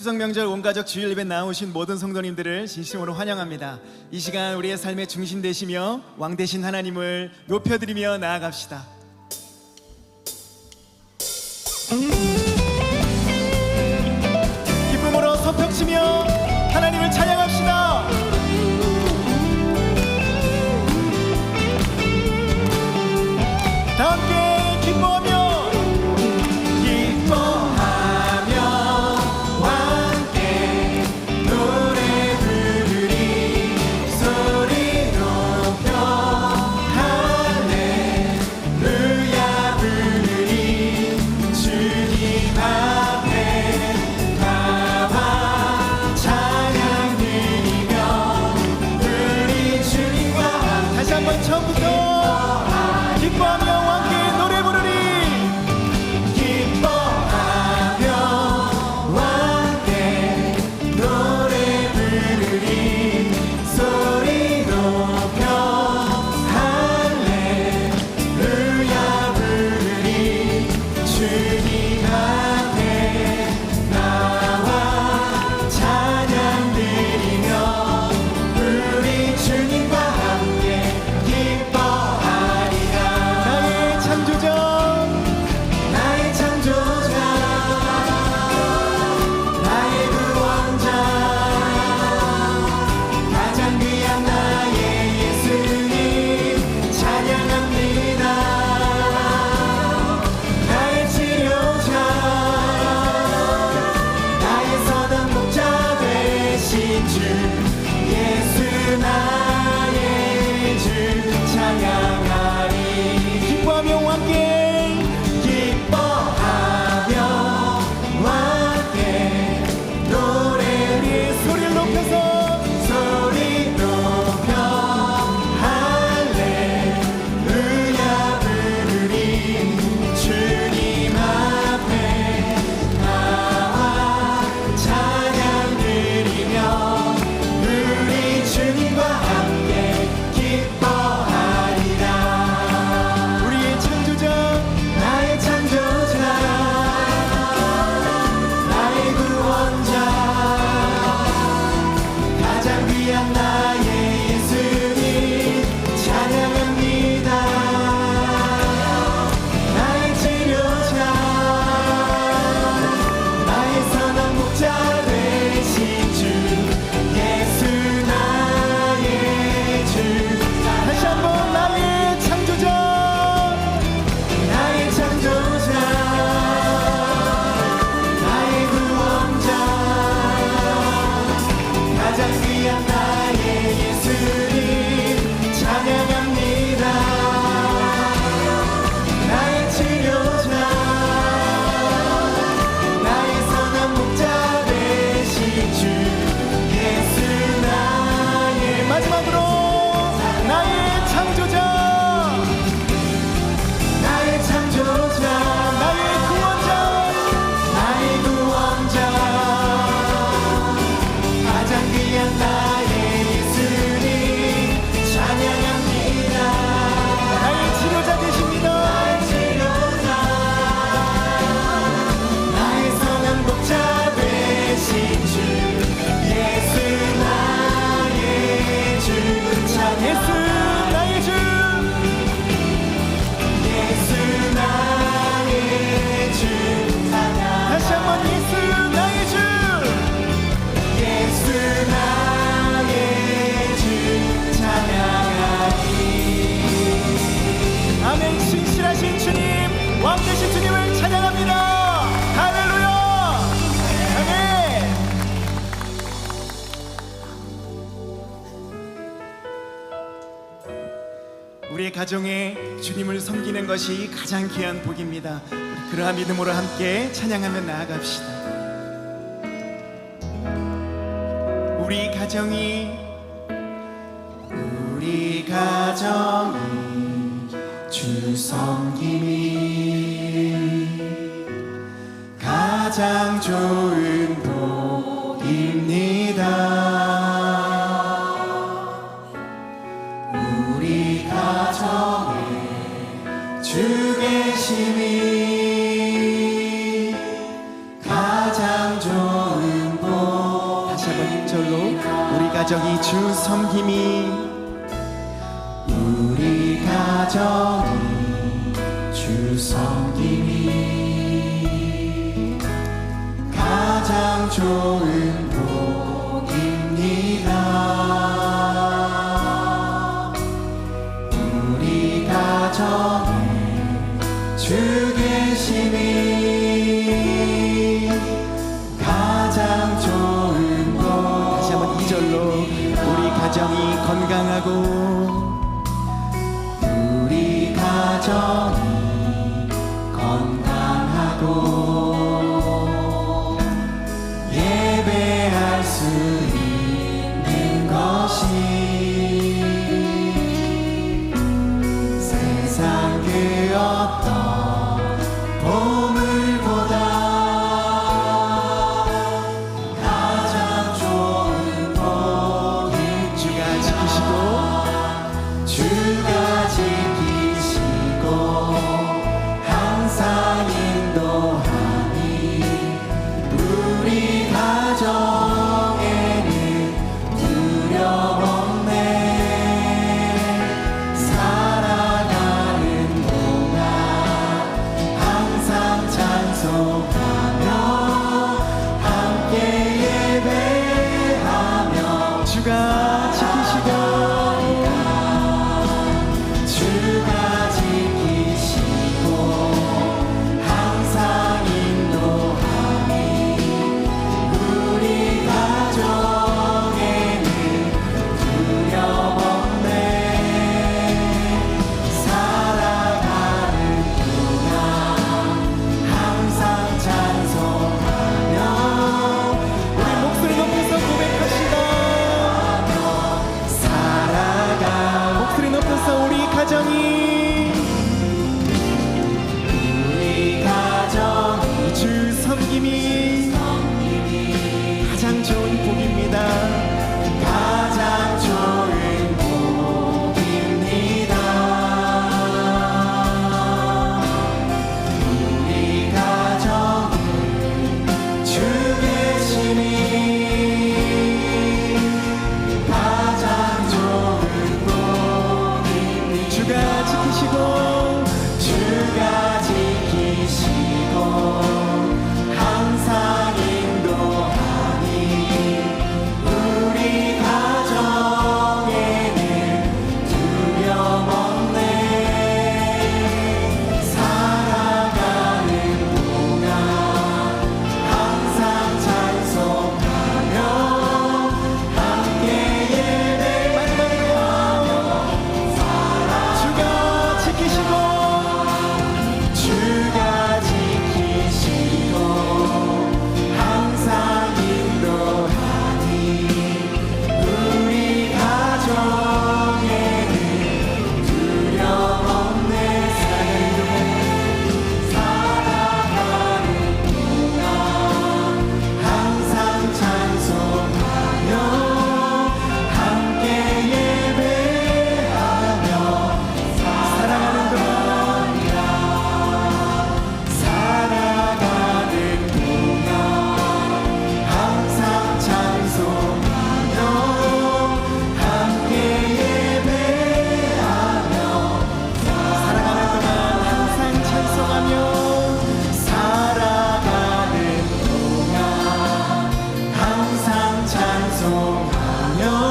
추석 명절 온 가족 주일 예배 나오신 모든 성도님들을 진심으로 환영합니다. 이 시간 우리의 삶의 중심 되시며 왕 되신 하나님을 높여드리며 나아갑시다. 우리의 가정에 주님을 섬기는 것이 가장 귀한 복입니다. 그러한 믿음으로 함께 찬양하며 나아갑시다. 우리 가정이 우리 가정이 주 섬김이 가장 좋은 가장 좋은 법 다시 한번 힘절로 우리 가정이 주 섬김이 우리 가정이 주 섬김이 가장 좋은 가정이 건강하고 우리 가정이 참 좋은 복입니다. 안녕